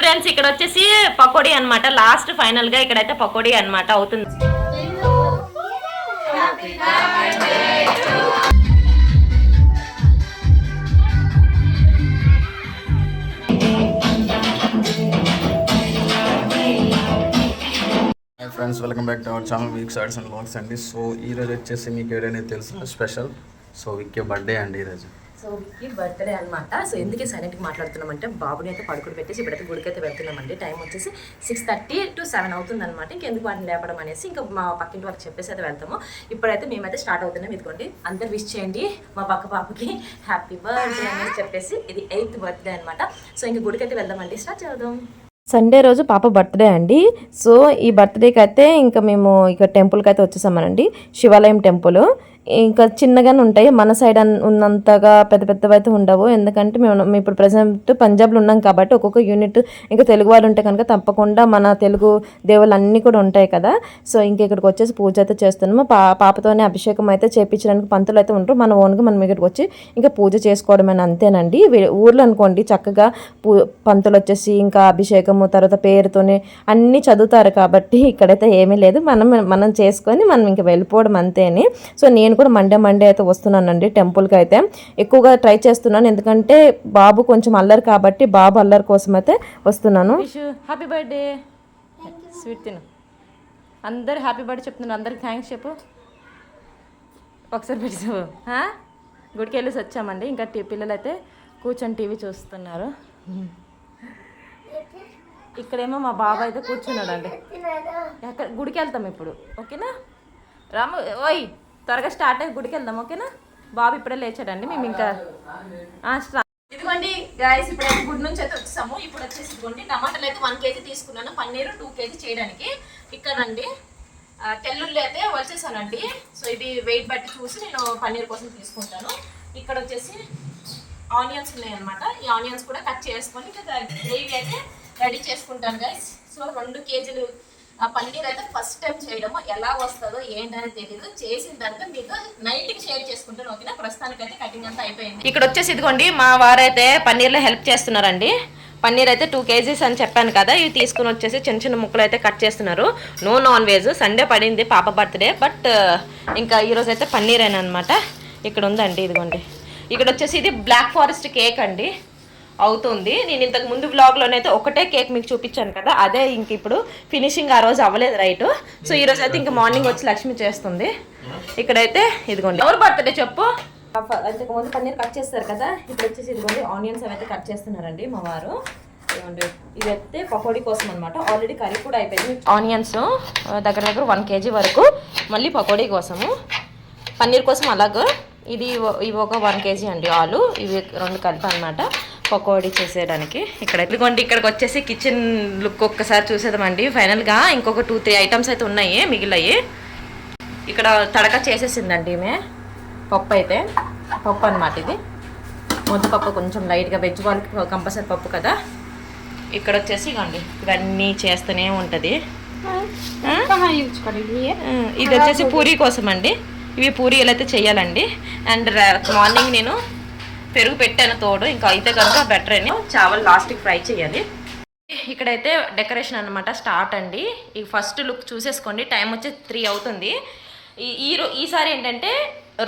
Friends ఇక్కడ వచ్చేసి పకోడీ అన్నమాట. లాస్ట్ ఫైనల్గా ఇక్కడైతే పకోడీ అన్నమాట అవుతుంది. Friends welcome back to our channel week sides and vlogs అండి సో ఈ రోజు వచ్చేసి మీకు ఏదైనా తెలుసు స్పెషల్ సో విక్కే బర్త్డే అండి ఈరోజు సో విక్కీ బర్త్డే అనమాట సో ఎందుకే సైలెంట్గా మాట్లాడుతున్నామంటే బాబుని అయితే పడుకుని పెట్టేసి ఇప్పుడైతే గుడికైతే వెళ్తున్నామండి. టైం వచ్చేసి సిక్స్ థర్టీ టు సెవెన్ అవుతుంది అనమాట ఇంకెందుకు వాటిని లేపడం అనేసి ఇంకా మా పక్కింటి వాళ్ళకి చెప్పేసి అయితే వెళ్తాము. ఇప్పుడైతే మేమైతే స్టార్ట్ అవుతున్నాం. ఇదిగోండి అందరు విష్ చేయండి. మా పక్క పాపకి హ్యాపీ బర్త్డే అని చెప్పేసి ఇది ఎయిత్ బర్త్డే అనమాట సో ఇంక గుడికైతే వెళ్దామండి. స్టార్ట్ చేద్దాం. సండే రోజు పాప బర్త్డే అండి. సో ఈ బర్త్డేకి అయితే ఇంకా మేము ఇక టెంపుల్కి అయితే వచ్చేసామనండి. శివాలయం టెంపుల్. ఇంకా చిన్నగానే ఉంటాయి. మన సైడ్ అన్- ఉన్నంతగా పెద్ద పెద్దవి అయితే ఉండవు. ఎందుకంటే మేము మేము ఇప్పుడు ప్రజెంట్ పంజాబ్లో ఉన్నాం కాబట్టి ఒక్కొక్క యూనిట్ ఇంకా తెలుగు వాళ్ళు ఉంటే కనుక తప్పకుండా మన తెలుగు దేవుళ్ళు అన్నీ కూడా ఉంటాయి కదా. సో ఇంక ఇక్కడికి వచ్చేసి పూజ అయితే చేస్తున్నాము. పా పాపతోనే అభిషేకం అయితే చేయించడానికి పంతులు అయితే ఉంటారు మన ఓన్గా మనం ఇక్కడికి వచ్చి ఇంకా పూజ చేసుకోవడమని అంతేనండి. ఊర్లో అనుకోండి చక్కగా పూ పంతులు వచ్చేసి ఇంకా అభిషేకము తర్వాత పేరుతోనే అన్నీ చదువుతారు కాబట్టి ఇక్కడైతే ఏమీ లేదు. మనం మనం చేసుకొని మనం ఇంకా వెళ్ళిపోవడం అంతేనే. సో నేను కూడా మండే మండే అయితే వస్తున్నానండి టెంపుల్కి అయితే. ఎక్కువగా ట్రై చేస్తున్నాను. ఎందుకంటే బాబు కొంచెం అల్లరి కాబట్టి బాబు అల్లరి కోసం అయితే వస్తున్నాను. హ్యాపీ బర్త్డే స్వీట్ తిను. అందరు హ్యాపీ బర్త్డే చెప్తున్నారు. అందరికి థ్యాంక్స్ చెప్పు. ఒకసారి పెట్టావు గుడికి వెళ్ళేసి వచ్చామండి. ఇంకా టీ పిల్లలు అయితే కూర్చొని టీవీ చూస్తున్నారు. ఇక్కడేమో మా బాబాయ్ అయితే కూర్చున్నాడండి. ఎక్కడ? గుడికి వెళ్తాం ఇప్పుడు. ఓకేనా? రాము ఓయ్! త్వరగా స్టార్ట్ అయ్యి గుడికి వెళ్దాం ఓకేనా? బాబు ఇప్పుడే లేచాడండి మేము ఇంకా ఇదిగోండి గాయస్ ఇప్పుడు గుడి నుంచి అయితే వచ్చాము. ఇప్పుడు వచ్చేసి ఇదిగోండి టమాటాలు అయితే వన్ కేజీ తీసుకున్నాను. పన్నీరు టూ కేజీ చేయడానికి. ఇక్కడండి. తెల్లుల్లి అయితే వచ్చేసానండి సో ఇది వెయిట్ బట్టి చూసి నేను పన్నీర్ కోసం తీసుకుంటాను. ఇక్కడ వచ్చేసి ఆనియన్స్ ఉన్నాయన్నమాట. ఈ ఆనియన్స్ కూడా కట్ చేసుకొని ఇంకా గ్రేవీ అయితే రెడీ చేసుకుంటాను గైస్ సో రెండు కేజీలు ఆ పన్నీర్ అయితే ఫస్ట్ టైం చేయడము ఎలా వస్తుందో ఏంటనేది తెలియదు చేసిన తర్వాత మీకు నైట్కి షేర్ చేసుకుంటాను ఓకేనా? ప్రస్తుతానికి అయితే కటింగ్ అంతా అయిపోయింది. ఇక్కడ వచ్చేసి ఇదిగోండి మా వారైతే పన్నీర్లో హెల్ప్ చేస్తున్నారండి. పన్నీర్ అయితే టూ కేజీస్ అని చెప్పాను కదా ఇవి తీసుకుని వచ్చేసి చిన్న చిన్న ముక్కలు అయితే కట్ చేస్తున్నారు. నో నాన్ వెజ్ సండే పడింది పాప బర్త్డే బట్ ఇంకా ఈరోజు అయితే పన్నీర్ అనమాట ఇక్కడ ఉందండి ఇదిగోండి. ఇక్కడ వచ్చేసి ఇది బ్లాక్ ఫారెస్ట్ కేక్ అండి. అవుతుంది. నేను ఇంతకు ముందు బ్లాగ్లోనైతే ఒకటే కేక్ మీకు చూపించాను కదా అదే ఇంక ఇప్పుడు ఫినిషింగ్ ఆ రోజు అవ్వలేదు రైట్. సో ఈ రోజు అయితే ఇంక మార్నింగ్ వచ్చి లక్ష్మి చేస్తుంది. ఇక్కడైతే ఇదిగోండి. ఎవరు బర్త్డే చెప్పు? అంతకు ముందు పన్నీర్ కట్ చేస్తారు కదా ఇప్పుడు వచ్చేసి ఇదిగోండి ఆనియన్స్ అవి అయితే కట్ చేస్తున్నారండి మా వారు. ఇదిగోండి ఇదైతే పకోడీ కోసం అనమాట ఆల్రెడీ కర్రీ కూడా అయిపోయింది. ఆనియన్స్ దగ్గర దగ్గర వన్ కేజీ వరకు మళ్ళీ పకోడీ కోసము. పన్నీర్ కోసం అలాగ ఇది ఇవి ఒక వన్ కేజీ అండి ఆలు ఇవి రెండు కలిపి అనమాట పకోడీ చేసేయడానికి. ఇక్కడ ఇదిగోండి ఇక్కడికి వచ్చేసి కిచెన్ లుక్ ఒక్కసారి చూసేదామండి ఫైనల్గా ఇంకొక టూ త్రీ ఐటమ్స్ అయితే ఉన్నాయి మిగిలినవి ఇక్కడ తడక చేసేసిందండి ఈమె. పప్పు అయితే. పప్పు అనమాట ఇది. ముద్దపప్పు కొంచెం లైట్గా వెజ్ వాళ్ళకి కంపల్సరీ పప్పు కదా. ఇక్కడ వచ్చేసి ఇగోండి ఇవన్నీ చేస్తూనే ఉంటుంది. ఇది వచ్చేసి పూరీ కోసం అండి ఇవి పూరీలు అయితే చేయాలండి. అండ్ మార్నింగ్ నేను పెరుగు పెట్టాను తోడు. ఇంకా అయితే కనుక బెటర్ అని చావల్ లాస్ట్కి ఫ్రై చేయాలి. ఇక్కడైతే డెకరేషన్ అన్నమాట స్టార్ట్ అండి. ఈ ఫస్ట్ లుక్ చూసేసుకోండి. టైం వచ్చి త్రీ అవుతుంది. ఈ ఈ ఈసారి ఏంటంటే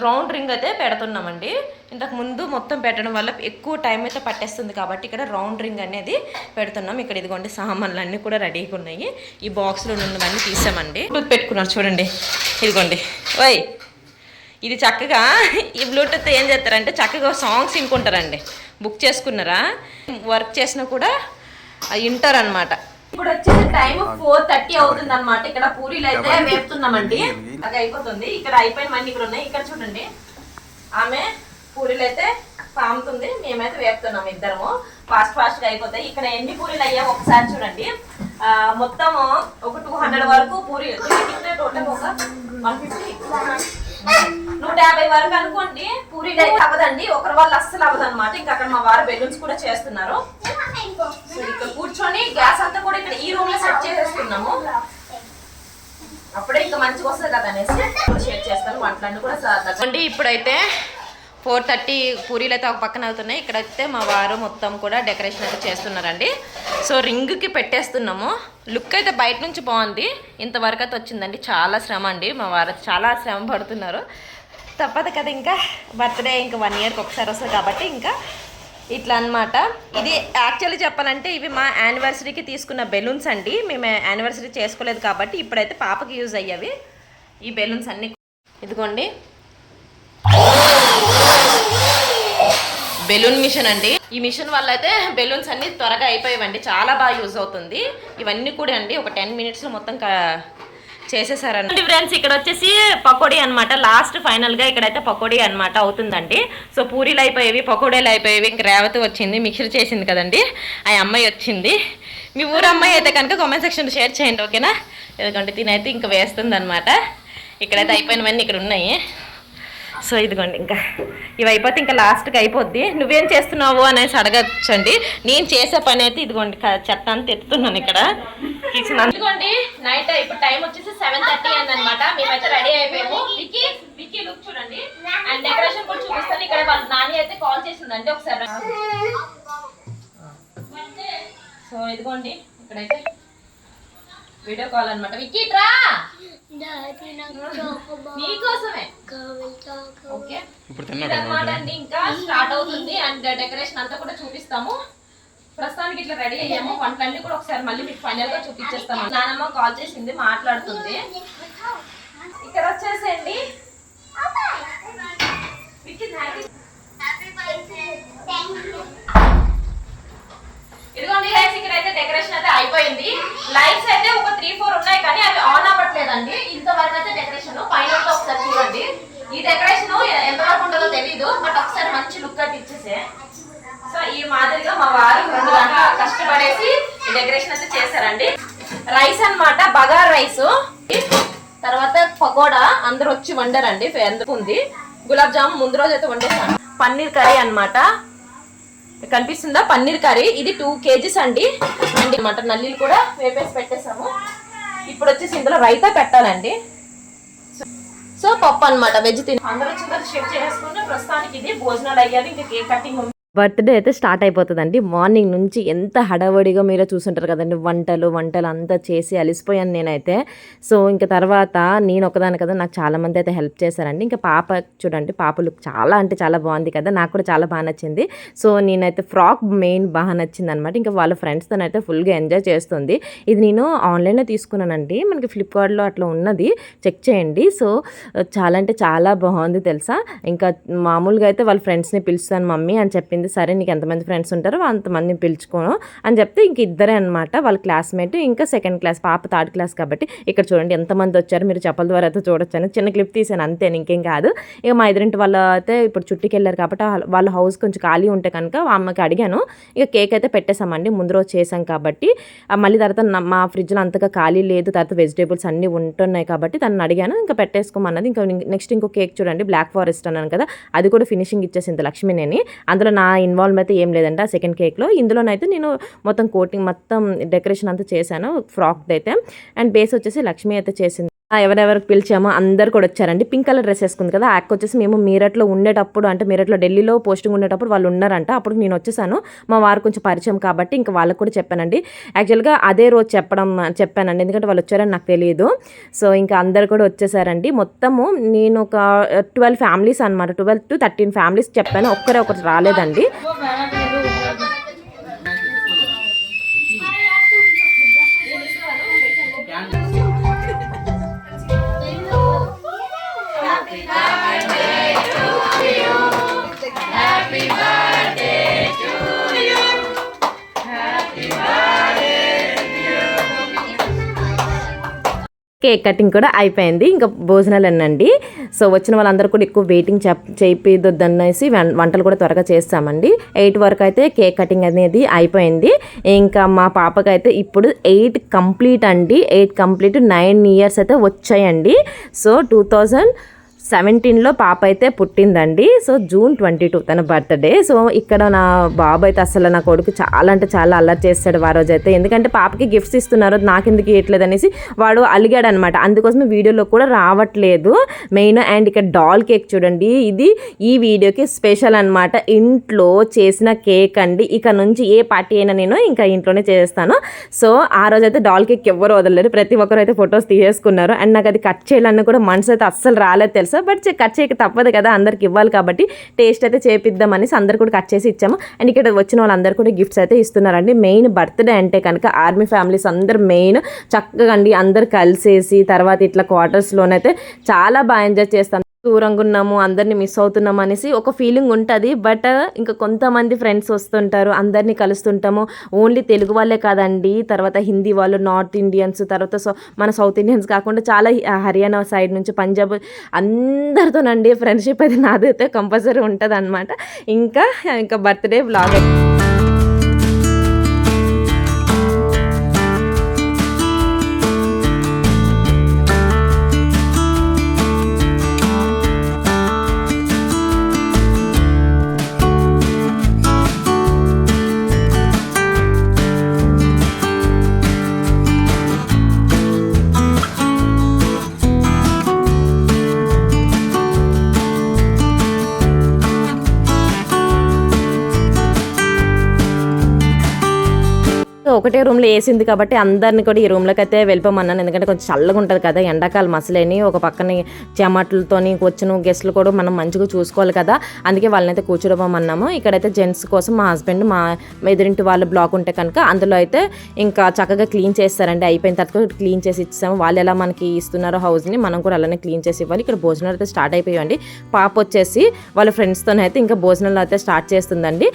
రౌండ్ రింగ్ అయితే పెడుతున్నామండి. ఇంతకు ముందు మొత్తం పెట్టడం వల్ల ఎక్కువ టైం అయితే పట్టేస్తుంది కాబట్టి ఇక్కడ రౌండ్ రింగ్ అనేది పెడుతున్నాం. ఇక్కడ ఇదిగోండి సామాన్లు అన్నీ కూడా రెడీగా ఉన్నాయి. ఈ బాక్స్లో ఉన్నవన్నీ తీసామండి. పెట్టుకున్నారు చూడండి. ఇదిగోండి. వై ఇది చక్కగా ఈ బ్లూటూత్ ఏం చేస్తారంటే చక్కగా సాంగ్స్ ఇంకుంటారండి బుక్ చేసుకున్నారా? వర్క్ చేసినా కూడా వింటారు అనమాట ఇప్పుడు వచ్చేసి టైం ఫోర్ థర్టీ అవుతుంది అనమాట ఇక్కడ పూరీలు అయితే వేపుతున్నామండి. అది అయిపోతుంది. ఇక్కడ అయిపోయిన మన్ని ఇక్కడ ఉన్నాయి. ఇక్కడ చూడండి. ఆమె పూరీలు అయితే పాముతుంది. మేమైతే వేపుతున్నాం ఇద్దరము. ఫాస్ట్ ఫాస్ట్గా అయిపోతాయి. ఇక్కడ ఎన్ని పూరీలు అయ్యా ఒకసారి చూడండి. మొత్తం ఒక టూ హండ్రెడ్ వరకు పూరి టోటల్ ఒక వన్ ఫిఫ్టీ యాభై వరకు అనుకోండి పూరి అవ్వదండి. ఒకరి వాళ్ళు అస్సలు అవ్వదు అనమాట ఇంకా అక్కడ మా వారు బెలూన్స్ కూడా చేస్తున్నారు. సో ఇక్కడ కూర్చొని గ్యాస్ అంతా కూడా ఇక్కడ ఈ రూమ్లో సెట్ చేసేస్తున్నాము. అప్పుడే ఇంకా మంచిగా వస్తుంది కదా అనేసి షేర్ చేస్తాను. వంటలన్నీ కూడా అండి ఇప్పుడైతే ఫోర్ థర్టీ పూరీలు అయితే ఒక పక్కన అవుతున్నాయి. ఇక్కడైతే మా వారు మొత్తం కూడా డెకరేషన్ అయితే చేస్తున్నారండి. సో రింగ్కి పెట్టేస్తున్నాము. లుక్ అయితే బయట నుంచి బాగుంది. ఇంతవరకు అయితే వచ్చిందండి. చాలా శ్రమ అండి. మా వారు చాలా శ్రమ పడుతున్నారు. తప్పదు కదా ఇంకా. బర్త్డే ఇంకా వన్ ఇయర్కి ఒకసారి వస్తుంది కాబట్టి ఇంకా ఇట్లా అన్నమాట. ఇది యాక్చువల్లీ చెప్పాలంటే ఇవి మా యానివర్సరీకి తీసుకున్న బెలూన్స్ అండి. మేము యానివర్సరీ చేసుకోలేదు కాబట్టి ఇప్పుడైతే పాపకి యూజ్ అయ్యేవి. ఈ బెలూన్స్ అన్ని ఇదిగోండి. బెలూన్ మిషన్ అండి. ఈ మిషన్ వల్ల అయితే బెలూన్స్ అన్ని త్వరగా అయిపోయావండి. చాలా బాగా యూజ్ అవుతుంది. ఇవన్నీ కూడా అండి ఒక టెన్ మినిట్స్లో మొత్తం చేసేసారండి ఫ్రెండ్స్ ఇక్కడ వచ్చేసి పకోడీ అనమాట లాస్ట్ ఫైనల్గా ఇక్కడైతే పకోడీ అన్నమాట అవుతుందండి. సో పూరీలు అయిపోయేవి పకోడీలు అయిపోయేవి ఇంక రేవతి వచ్చింది మిక్సర్ చేసింది కదండి. ఆ అమ్మాయి వచ్చింది. మీ ఊరు అమ్మాయి అయితే కనుక కామెంట్ సెక్షన్ షేర్ చేయండి ఓకేనా ఎందుకంటే తినైతే ఇంకా వేస్తుంది అనమాట ఇక్కడైతే అయిపోయినవన్నీ ఇక్కడ ఉన్నాయి. సో ఇదిగోండి ఇంకా. ఇవి అయిపోతే ఇంకా లాస్ట్కి అయిపోద్ది. నువ్వేం చేస్తున్నావు అనేసి అడగచ్చండి. నేను చేసే పని అయితే ఇదిగోండి చెత్త అంతా ఎత్తుతున్నాను ఇక్కడ. కిచెన్ ఇదిగోండి నైట్ ఇప్పుడు టైం వచ్చేసి సెవెన్ థర్టీ అయింది అనమాట మేమైతే రెడీ అయిపోయాము. విక్కీ విక్కీ లుక్ చూడండి. అండ్ డెకరేషన్ కూడా చూపిస్తాను. ఇక్కడ వాళ్ళ నాని అయితే కాల్ చేసిందండి ఒకసారి సో ఇదిగోండి. ఇక్కడైతే వీడియో కాల్ అన్నమాట. విక్కీ ట్రా నీకోసమే ఓకే ఇప్పుడు ఇదన్నమాట. అండి ఇంకా స్టార్ట్ అవుతుంది. అండ్ డెకరేషన్ అంతా కూడా చూపిస్తాము. ప్రస్తుతానికి ఇట్లా రెడీ అయ్యాము. వంటలన్నీ కూడా ఒకసారి మళ్ళీ మీకు ఫైనల్గా చూపించేస్తాము నానమ్మ కాల్ చేసింది మాట్లాడుతుంది. ఇక్కడ వచ్చేసేయండి. ఇదిగోండి లైట్స్ ఇక్కడ అయితే డెకరేషన్ అయితే అయిపోయింది. లైట్స్ అయితే ఒక త్రీ ఫోర్ ఉన్నాయి కానీ అవి ఆన్ అవ్వట్లేదండి. ఇంతవరకు అయితే డెకరేషన్ పైన ఒకసారి చూడండి. ఈ డెకరేషన్ ఎంతవరకు ఉండదో తెలీదు బట్ ఒకసారి మంచి లుక్ అయితే ఇచ్చేసే సో ఈ మాదిరిగా మా వారు వాడేసి డెకరేషన్ అయితే చేశారండి. రైస్ అన్నమాట బగార్ రైస్. తర్వాత పకోడా అందరూ వచ్చి వండారండి ఎందుకు ఉంది. గులాబ్ జామ్ ముందు రోజు అయితే వండేసాను పన్నీర్ కర్రీ అన్నమాట. కనిపిస్తుందా? పన్నీర్ కర్రీ. ఇది టూ కేజీస్ అండి. అండి అనమాట నల్లీలు కూడా వేపేసి పెట్టేసాము ఇప్పుడు వచ్చేసి ఇందులో రైతా పెట్టాలండి. సో- పప్పు అన్నమాట వెజ్ తిని అందరూ వచ్చిన షిఫ్ట్ చేసుకుంటే ప్రస్తుతానికి ఇది భోజనాలు అయ్యాలి ఇంకా కేక్ కటింగ్ బర్త్డే అయితే స్టార్ట్ అయిపోతుందండి. మార్నింగ్ నుంచి ఎంత హడావడిగా మీరు చూసుంటారు కదండి. వంటలు వంటలు అంతా చేసి అలిసిపోయాను నేనైతే. సో ఇంకా తర్వాత నేను ఒకదాని కదా నాకు చాలా మంది అయితే హెల్ప్ చేశారండి. ఇంకా పాప చూడండి పాప లుక్ చాలా అంటే చాలా బాగుంది కదా నాకు కూడా చాలా బాగా నచ్చింది. సో నేనైతే ఫ్రాక్ మెయిన్ బాగా నచ్చింది అనమాట ఇంకా వాళ్ళ ఫ్రెండ్స్తో అయితే ఫుల్గా ఎంజాయ్ చేస్తుంది. ఇది నేను ఆన్లైన్లో తీసుకున్నానండి. మనకి ఫ్లిప్కార్ట్లో అట్లా ఉన్నది. చెక్ చేయండి. సో చాలా అంటే చాలా బాగుంది తెలుసా? ఇంకా మామూలుగా అయితే వాళ్ళ ఫ్రెండ్స్ని పిలుస్తాను మమ్మీ అని చెప్పింది సరే నీకు ఎంతమంది ఫ్రెండ్స్ ఉంటారో అంతమందిని పిలుచుకోను అని చెప్తే ఇంక ఇద్దరే అనమాట వాళ్ళ క్లాస్మేట్ ఇంకా సెకండ్ క్లాస్ పాప థర్డ్ క్లాస్ కాబట్టి ఇక్కడ చూడండి ఎంతమంది వచ్చారు. మీరు చెప్పల ద్వారా అయితే చూడొచ్చాను చిన్న క్లిప్ తీసాను అంతే ఇంకేం కాదు. ఇక మా ఎదురింటి వాళ్ళు అయితే ఇప్పుడు చుట్టుకి వెళ్ళారు కాబట్టి వాళ్ళ హౌస్ కొంచెం ఖాళీ ఉంటే కనుక అమ్మకి అడిగాను. ఇక కేక్ అయితే పెట్టేసామండి ముందు రోజు చేసాం కాబట్టి. మళ్ళీ తర్వాత మా ఫ్రిడ్జ్లో అంతగా ఖాళీ లేదు. తర్వాత వెజిటేబుల్స్ అన్నీ ఉంటున్నాయి కాబట్టి తను అడిగాను. ఇంకా పెట్టేసుకోమన్నది. ఇంకా నెక్స్ట్ ఇంకో కేక్ చూడండి. బ్లాక్ ఫారెస్ట్ అన్నాను కదా అది కూడా ఫినిషింగ్ ఇచ్చేసింది లక్ష్మీనేని. అందులో నా ఇన్వాల్వ్మెంట్ అయితే ఏం లేదండి ఆ సెకండ్ కేక్లో ఇందులోనైతే నేను మొత్తం కోటింగ్ మొత్తం డెకరేషన్ అంతా చేశాను ఫ్రాక్ అయితే. అండ్ బేస్ వచ్చేసి లక్ష్మి అయితే చేసింది. ఎవరెవరికి పిలిచామో అందరు కూడా వచ్చారండి. పింక్ కలర్ డ్రెస్ వేసుకుంది కదా ఆ అక్క వచ్చేసి మేము మీరట్లో ఉండేటప్పుడు అంటే మీరట్లో ఢిల్లీలో పోస్టింగ్ ఉండేటప్పుడు వాళ్ళు ఉన్నారంట. అప్పుడు నేను వచ్చేసాను. మా వారు కొంచెం పరిచయం కాబట్టి ఇంకా వాళ్ళకి కూడా చెప్పానండి. యాక్చువల్గా అదే రోజు చెప్పడం చెప్పానండి. ఎందుకంటే వాళ్ళు వచ్చారని నాకు తెలియదు సో ఇంకా అందరు కూడా వచ్చేసారండి. మొత్తము నేను ఒక ట్వెల్వ్ ఫ్యామిలీస్ అనమాట ట్వెల్వ్ టు థర్టీన్ ఫ్యామిలీస్ చెప్పాను. ఒక్కరే ఒకరు రాలేదండి. కేక్ కటింగ్ కూడా అయిపోయింది. ఇంకా భోజనాలు అనండి సో వచ్చిన వాళ్ళందరూ కూడా ఎక్కువ వెయిటింగ్ చెప్ చేయిద్దనేసి వంటలు కూడా త్వరగా చేస్తామండి. ఎయిట్ వరకు అయితే కేక్ కటింగ్ అనేది అయిపోయింది. ఇంకా మా పాపకైతే ఇప్పుడు ఎయిట్ కంప్లీట్ అండి. ఎయిట్ కంప్లీట్ నైన్ ఇయర్స్ అయితే వచ్చాయండి. సో టూ థౌజండ్ సెవెంటీన్లో పాప అయితే పుట్టిందండి. సో జూన్ ట్వంటీ టూ తన బర్త్డే. సో ఇక్కడ నా బాబు అయితే అసలు నా కొడుకు చాలా అంటే చాలా అల్లరి చేస్తాడు ఆ రోజు అయితే ఎందుకంటే పాపకి గిఫ్ట్స్ ఇస్తున్నారు. నాకెందుకు ఇవ్వట్లేదు అనేసి వాడు అలిగాడు అనమాట అందుకోసం వీడియోలో కూడా రావట్లేదు. మెయిన్ అండ్ ఇక్కడ డాల్ కేక్ చూడండి. ఇది ఈ వీడియోకి స్పెషల్ అన్నమాట. ఇంట్లో చేసిన కేక్ అండి. ఇక నుంచి ఏ పార్టీ అయినా నేను ఇంకా ఇంట్లోనే చేస్తాను సో ఆ రోజు అయితే డాల్ కేక్ ఎవ్వరు వదలలేదు. ప్రతి ఒక్కరు అయితే ఫొటోస్ తీసేసుకున్నారు. అండ్ నాకు అది కట్ చేయాలన్న కూడా మనసు అయితే అస్సలు రాలేదు తెలుసా? బట్ కట్ చేయక తప్పదు కదా అందరికి ఇవ్వాలి కాబట్టి టేస్ట్ అయితే చేపిద్దాం అనేసి అందరు కూడా కట్ చేసి ఇచ్చాము. అండ్ ఇక్కడ వచ్చిన వాళ్ళందరూ కూడా గిఫ్ట్స్ అయితే ఇస్తున్నారండి. మెయిన్ బర్త్డే అంటే కనుక ఆర్మీ ఫ్యామిలీస్ అందరు మెయిన్ చక్కగా అండి అందరు కలిసేసి తర్వాత ఇట్లా క్వార్టర్స్లోనైతే చాలా బాగా ఎంజాయ్ చేస్తాం. దూరంగా ఉన్నాము అందరిని మిస్ అవుతున్నాం అనేసి ఒక ఫీలింగ్ ఉంటుంది. బట్ ఇంకా కొంతమంది ఫ్రెండ్స్ వస్తుంటారు అందరినీ కలుస్తుంటాము. ఓన్లీ తెలుగు వాళ్ళే కాదండి. తర్వాత హిందీ వాళ్ళు నార్త్ ఇండియన్స్ తర్వాత సౌ మన సౌత్ ఇండియన్స్ కాకుండా చాలా హర్యానా సైడ్ నుంచి పంజాబ్ అందరితోనండి ఫ్రెండ్షిప్ అయితే నాదైతే కంపల్సరీ ఉంటుంది అనమాట ఇంకా ఇంకా బర్త్డే బ్లాగ్ సో ఒకటే రూమ్లో వేసింది కాబట్టి అందరిని కూడా ఈ రూమ్లోకి అయితే వెళ్ళిపోమన్నాను. ఎందుకంటే కొంచెం చల్లగా ఉంటుంది కదా ఎండాకాలం అసలేని ఒక పక్కన చెమటలతోని వచ్చిన గెస్ట్లు కూడా మనం మంచిగా చూసుకోవాలి కదా. అందుకే వాళ్ళని అయితే కూర్చోబోమన్నాము ఇక్కడైతే జెంట్స్ కోసం మా హస్బెండ్ మా ఎదురింటి వాళ్ళ బ్లాక్ ఉంటే కనుక అందులో అయితే ఇంకా చక్కగా క్లీన్ చేస్తారండి. అయిపోయిన తర్వాత క్లీన్ చేసి ఇచ్చాము వాళ్ళు ఎలా మనకి ఇస్తున్నారో హౌస్ని మనం కూడా అలానే క్లీన్ చేసి ఇవ్వాలి. ఇక్కడ భోజనాలు అయితే స్టార్ట్ అయిపోయాయండి. పాప వచ్చేసి వాళ్ళ ఫ్రెండ్స్తో అయితే ఇంకా భోజనాలు అయితే స్టార్ట్ చేస్తుందండి.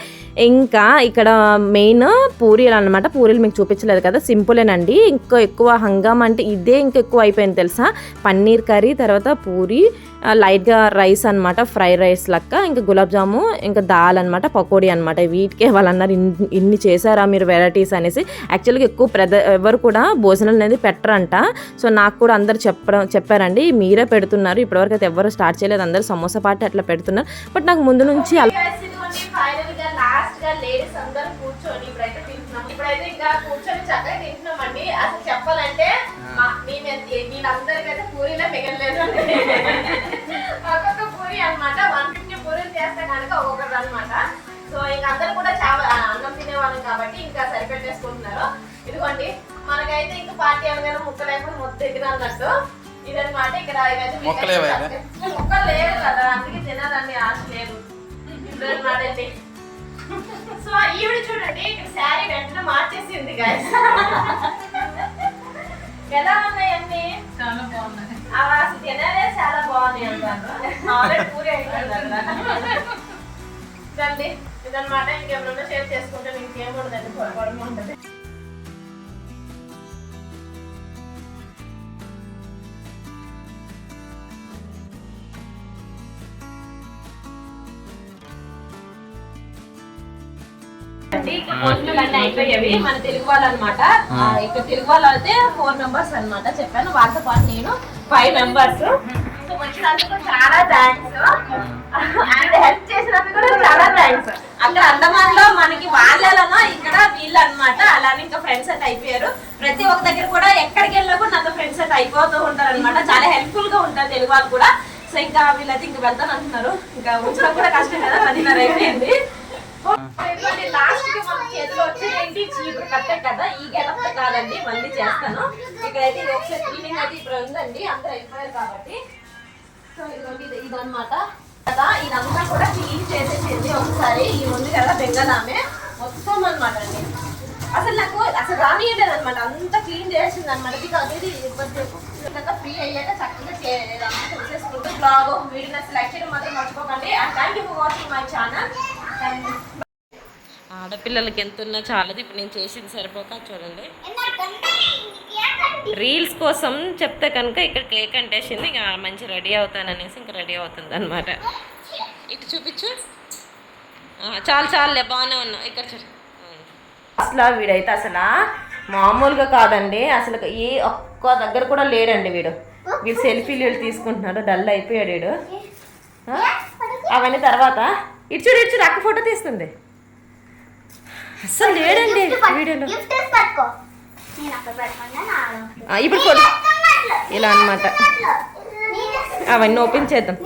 ఇంకా ఇక్కడ మెయిన్ పూరీలు అనమాట పూరీలు మీకు చూపించలేదు కదా సింపులేనండి. ఇంకా ఎక్కువ హంగామ అంటే ఇదే ఇంకా ఎక్కువ అయిపోయింది తెలుసా? పన్నీర్ కర్రీ తర్వాత పూరి లైట్గా రైస్ అనమాట ఫ్రై రైస్ లెక్క ఇంకా గులాబ్ జాము ఇంకా దాల్ అనమాట పకోడీ అనమాట వీటికే వాళ్ళు అన్నారు "ఇన్ని- ఇన్ని చేశారా మీరు వెరైటీస్ అనేసి. యాక్చువల్గా ఎక్కువ ప్రద ఎవరు కూడా భోజనాలు అనేది పెట్టరంట. సో నాకు కూడా అందరు చెప్పడం చెప్పారండి మీరే పెడుతున్నారు. ఇప్పటివరకు అయితే ఎవరు స్టార్ట్ చేయలేదు అందరూ సమోసా పార్టీ అట్లా పెడుతున్నారు. బట్ నాకు ముందు నుంచి అలా లేడీస్ అందరూ కూర్చొని ఇంకా కూర్చొని చక్కగా తింటున్నామండి. అసలు చెప్పాలంటే వీళ్ళందరికైతే పూరీలే మిగలలేదు ఒక్కొక్క పూరి అన్నమాట. వన్ ఫిఫ్టీ పూరీలు చేస్తే కనుక ఒక్కొక్కరు అనమాట సో ఇంక అందరూ కూడా చాలా అన్నం తినేవాళ్ళం కాబట్టి ఇంకా సరిపెట్టేసుకుంటున్నారు. ఇదిగోండి మనకైతే ఇంకా పార్టీ అనగానే ముక్క లేకుండా ముద్ద ఎగిరి అన్నట్టు. ఇదన్నమాట ఇక్కడ ముక్కలు లేవు కదా అందుకే తినాలని ఆశ లేదు. ఇదన్నమాట అండి సో ఈవిడ చూడండి ఇక్కడ శారీ వెంటనే మార్చేసింది గాయస్ ఎలా ఉన్నాయండి? చాలా బాగున్నాయి. అవి అసలు తినలే చాలా బాగున్నాయి అంటారు. ఆల్రెడీ పూరి అయిపోయింది ఇదన్నమాట. ఇంకెవరైనా షేర్ చేసుకుంటే ఇంకేం ఉండదండి పొరపాటు ఉంటుంది. అండి ఇక్కడ భోజనాలు అన్నీ అయిపోయేవి. మన తెలుగు వాళ్ళు అనమాట ఇక్కడ తెలుగు వాళ్ళు అయితే ఫోర్ మెంబర్స్ అన్నమాట చెప్పాను. వాళ్ళతో పాటు నేను ఫైవ్ మెంబర్స్ సో వచ్చినందుకు చాలా థ్యాంక్స్ అండ్ హెల్ప్ చేసినందుకు కూడా చాలా థ్యాంక్స్ అక్కడ అండమాన్లో మనకి వాళ్ళలో ఇక్కడ వీళ్ళు అన్నమాట అలానే ఇంకా ఫ్రెండ్స్ అయితే అయిపోయారు. ప్రతి ఒక్క దగ్గర కూడా ఎక్కడికి వెళ్ళినా కూడా నాతో ఫ్రెండ్స్ అయితే అయిపోతూ ఉంటారు అనమాట చాలా హెల్ప్ఫుల్గా ఉంటారు తెలుగు వాళ్ళు కూడా. సో ఇంకా వీళ్ళైతే ఇంకా వెళ్తాను అంటున్నారు ఇంకా ఉంచడం కూడా కష్టం కదా పదిన్నర అయిపోయింది. లాస్ట్కి మన చేతిలో వచ్చేది చీపురు కట్టే కదా ఈ గెలప్ కాదండి మళ్ళీ చేస్తాను. ఇక్కడైతే ఇది ఒకసారి క్లీనింగ్ అయితే ఇప్పుడు ఉందండి అందరూ అయిపోయారు కాబట్టి. సో ఇదిగోండి ఇది ఇదన్నమాట. కదా ఇదంతా కూడా క్లీన్ చేసేసింది ఒకసారి. ఈ ముందు కదా బెంగళామే. మొత్తం అనమాట అండి. అసలు నాకు అసలు రానియలేదు అనమాట అంతా క్లీన్ చేసింది అనమాట బికాజ్ ఇబ్బంది ఫ్రీ అయ్యాక చక్కగా చేసేసుకుంటూ బ్లాగ్ వీడియోస్ లైక్ చేయడం మాత్రం మర్చిపోకండి. And thank you for watching my channel ఆడపిల్లలకి ఎంత ఉన్నా చాలదు. ఇప్పుడు నేను చేసింది సరిపోక చూడండి. రీల్స్ కోసం చెప్తే కనుక ఇక్కడ కేక్ అంటేసింది. ఇంకా మంచి రెడీ అవుతాననేసి ఇంకా రెడీ అవుతుంది అనమాట ఇటు చూపించు. ఆ, చాలు చాలులే బాగానే ఉన్నావు ఇక్కడ చూడు. అసలు వీడైతే అసలు మామూలుగా కాదండి. అసలు ఏ ఒక్క దగ్గర కూడా లేడండి వీడు. వీళ్ళు సెల్ఫీలు వీళ్ళు తీసుకుంటున్నారు డల్ అయిపోయాడు వీడు. ఆ? అవన్నీ తర్వాత? ఇటు చూడు ఇటు చూడు అక్క ఫోటో తీస్తుంది. అస్సలు లేడండి వీడియోలో. ఇప్పుడు ఫోటో. ఇలా అన్నమాట. అవన్నీ ఓపెన్ చేద్దాం.